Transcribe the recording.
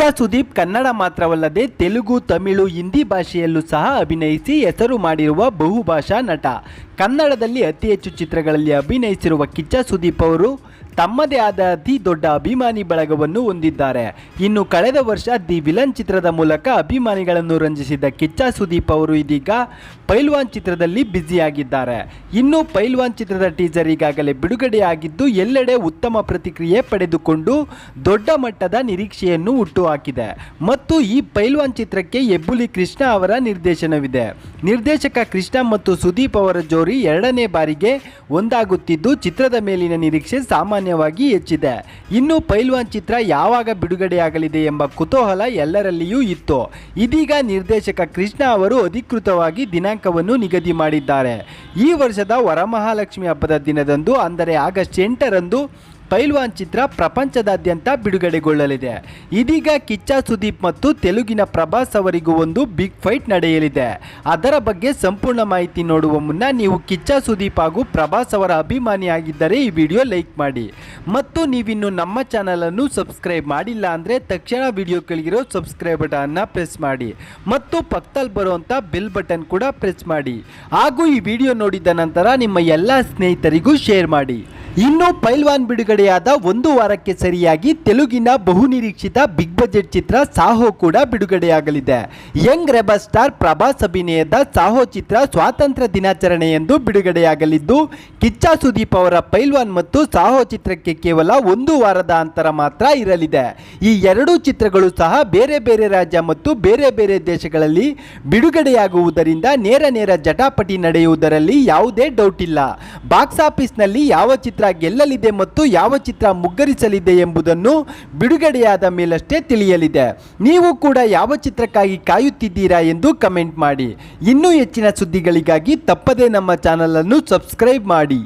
ಕಿಚ್ಚ ಸುದೀಪ್ ಕನ್ನಡ ಮಾತ್ರವಲ್ಲದೆ ತೆಲುಗು, ತಮಿಳು, ಹಿಂದಿ ಭಾಷೆಯಲ್ಲೂ ಸಹ ಅಭಿನಯಿಸಿ ಹೆಸರು ಮಾಡಿರುವ ಬಹುಭಾಷಾ ನಟ. ಕನ್ನಡದಲ್ಲಿ ಅತಿ ಹೆಚ್ಚು ಚಿತ್ರಗಳಲ್ಲಿ ಅಭಿನಯಿಸಿರುವ ಕಿಚ್ಚ ಸುದೀಪ್ ಅವರು ತಮ್ಮದೇ ಆದ ಅತಿ ದೊಡ್ಡ ಅಭಿಮಾನಿ ಬಳಗವನ್ನು ಹೊಂದಿದ್ದಾರೆ. ಇನ್ನು ಕಳೆದ ವರ್ಷ ದಿ ವಿಲನ್ ಚಿತ್ರದ ಮೂಲಕ ಅಭಿಮಾನಿಗಳನ್ನು ರಂಜಿಸಿದ ಕಿಚ್ಚ ಸುದೀಪ್ ಅವರು ಇದೀಗ ಪೈಲ್ವಾನ್ ಚಿತ್ರದಲ್ಲಿ ಬ್ಯುಸಿಯಾಗಿದ್ದಾರೆ. ಇನ್ನು ಪೈಲ್ವಾನ್ ಚಿತ್ರದ ಟೀಸರ್ ಈಗಾಗಲೇ ಬಿಡುಗಡೆಯಾಗಿದ್ದು, ಎಲ್ಲೆಡೆ ಉತ್ತಮ ಪ್ರತಿಕ್ರಿಯೆ ಪಡೆದುಕೊಂಡು ದೊಡ್ಡ ಮಟ್ಟದ ನಿರೀಕ್ಷೆಯನ್ನು ಹುಟ್ಟುಹಾಕಿದೆ. ಮತ್ತು ಈ ಪೈಲ್ವಾನ್ ಚಿತ್ರಕ್ಕೆ ಹೆಬ್ಬುಲಿ ಕೃಷ್ಣ ಅವರ ನಿರ್ದೇಶನವಿದೆ. ನಿರ್ದೇಶಕ ಕೃಷ್ಣ ಮತ್ತು ಸುದೀಪ್ ಅವರ ಜೋಡಿ ಎರಡನೇ ಬಾರಿಗೆ ಒಂದಾಗುತ್ತಿದ್ದು, ಚಿತ್ರದ ಮೇಲಿನ ನಿರೀಕ್ಷೆ ಸಾಮಾನ್ಯವಾಗಿ ಹೆಚ್ಚಿದೆ. ಇನ್ನು ಪೈಲ್ವಾನ್ ಚಿತ್ರ ಯಾವಾಗ ಬಿಡುಗಡೆಯಾಗಲಿದೆ ಎಂಬ ಕುತೂಹಲ ಎಲ್ಲರಲ್ಲಿಯೂ ಇತ್ತು. ಇದೀಗ ನಿರ್ದೇಶಕ ಕೃಷ್ಣ ಅವರು ಅಧಿಕೃತವಾಗಿ ದಿನಾಂಕವನ್ನು ನಿಗದಿ ಮಾಡಿದ್ದಾರೆ. ಈ ವರ್ಷದ ವರಮಹಾಲಕ್ಷ್ಮಿ ಹಬ್ಬದ ದಿನದಂದು, ಅಂದರೆ ಆಗಸ್ಟ್ ಎಂಟರಂದು ಪೈಲ್ವಾನ್ ಚಿತ್ರ ಪ್ರಪಂಚದಾದ್ಯಂತ ಬಿಡುಗಡೆಗೊಳ್ಳಲಿದೆ. ಇದೀಗ ಕಿಚ್ಚ ಸುದೀಪ್ ಮತ್ತು ತೆಲುಗಿನ ಪ್ರಭಾಸ್ ಅವರಿಗೂ ಒಂದು ಬಿಗ್ ಫೈಟ್ ನಡೆಯಲಿದೆ. ಅದರ ಬಗ್ಗೆ ಸಂಪೂರ್ಣ ಮಾಹಿತಿ ನೋಡುವ ಮುನ್ನ ನೀವು ಕಿಚ್ಚ ಸುದೀಪ್ ಹಾಗೂ ಪ್ರಭಾಸ್ ಅವರ ಅಭಿಮಾನಿಯಾಗಿದ್ದರೆ ಈ ವಿಡಿಯೋ ಲೈಕ್ ಮಾಡಿ. ಮತ್ತು ನೀವಿನ್ನು ನಮ್ಮ ಚಾನಲನ್ನು ಸಬ್ಸ್ಕ್ರೈಬ್ ಮಾಡಿಲ್ಲ ಅಂದರೆ ತಕ್ಷಣ ವಿಡಿಯೋ ಕೆಳಗಿರೋ ಸಬ್ಸ್ಕ್ರೈಬ್ ಬಟನ್ನ ಪ್ರೆಸ್ ಮಾಡಿ. ಮತ್ತು ಪಕ್ಕದಲ್ಲಿ ಬರುವಂಥ ಬೆಲ್ ಬಟನ್ ಕೂಡ ಪ್ರೆಸ್ ಮಾಡಿ. ಹಾಗೂ ಈ ವಿಡಿಯೋ ನೋಡಿದ ನಂತರ ನಿಮ್ಮ ಎಲ್ಲ ಸ್ನೇಹಿತರಿಗೂ ಶೇರ್ ಮಾಡಿ. ಇನ್ನು ಪೈಲ್ವಾನ್ ಬಿಡುಗಡೆಯಾದ ಒಂದು ವಾರಕ್ಕೆ ಸರಿಯಾಗಿ ತೆಲುಗಿನ ಬಹುನಿರೀಕ್ಷಿತ ಬಿಗ್ ಬಜೆಟ್ ಚಿತ್ರ ಸಾಹೋ ಕೂಡ ಬಿಡುಗಡೆಯಾಗಲಿದೆ. ಯಂಗ್ ರೆಬಲ್ ಸ್ಟಾರ್ ಪ್ರಭಾಸ್ ಅಭಿನಯದ ಸಾಹೋ ಚಿತ್ರ ಸ್ವಾತಂತ್ರ್ಯ ದಿನಾಚರಣೆಯಂದು ಬಿಡುಗಡೆಯಾಗಲಿದ್ದು, ಕಿಚ್ಚ ಸುದೀಪ್ ಅವರ ಪೈಲ್ವಾನ್ ಮತ್ತು ಸಾಹೋ ಚಿತ್ರಕ್ಕೆ ಕೇವಲ ಒಂದು ವಾರದ ಅಂತರ ಮಾತ್ರ ಇರಲಿದೆ. ಈ ಎರಡೂ ಚಿತ್ರಗಳು ಸಹ ಬೇರೆ ಬೇರೆ ರಾಜ್ಯ ಮತ್ತು ಬೇರೆ ಬೇರೆ ದೇಶಗಳಲ್ಲಿ ಬಿಡುಗಡೆಯಾಗುವುದರಿಂದ ನೇರ ನೇರ ಜಟಾಪಟಿ ನಡೆಯುವುದರಲ್ಲಿ ಯಾವುದೇ ಡೌಟ್ ಇಲ್ಲ. ಬಾಕ್ಸ್ ಆಫೀಸ್ನಲ್ಲಿ ಯಾವ ಚಿತ್ರ ಗೆಲ್ಲಲಿದೆ ಮತ್ತು ಯಾವ ಚಿತ್ರ ಮುಗ್ಗರಿಸಲಿದೆ ಎಂಬುದನ್ನು ಬಿಡುಗಡೆಯಾದ ಮೇಲಷ್ಟೇ ತಿಳಿಯಲಿದೆ. ನೀವು ಕೂಡ ಯಾವ ಚಿತ್ರಕ್ಕಾಗಿ ಕಾಯುತ್ತಿದ್ದೀರಾ ಎಂದು ಕಮೆಂಟ್ ಮಾಡಿ. ಇನ್ನೂ ಹೆಚ್ಚಿನ ಸುದ್ದಿಗಳಿಗಾಗಿ ತಪ್ಪದೇ ನಮ್ಮ ಚಾನಲನ್ನು ಸಬ್ಸ್ಕ್ರೈಬ್ ಮಾಡಿ.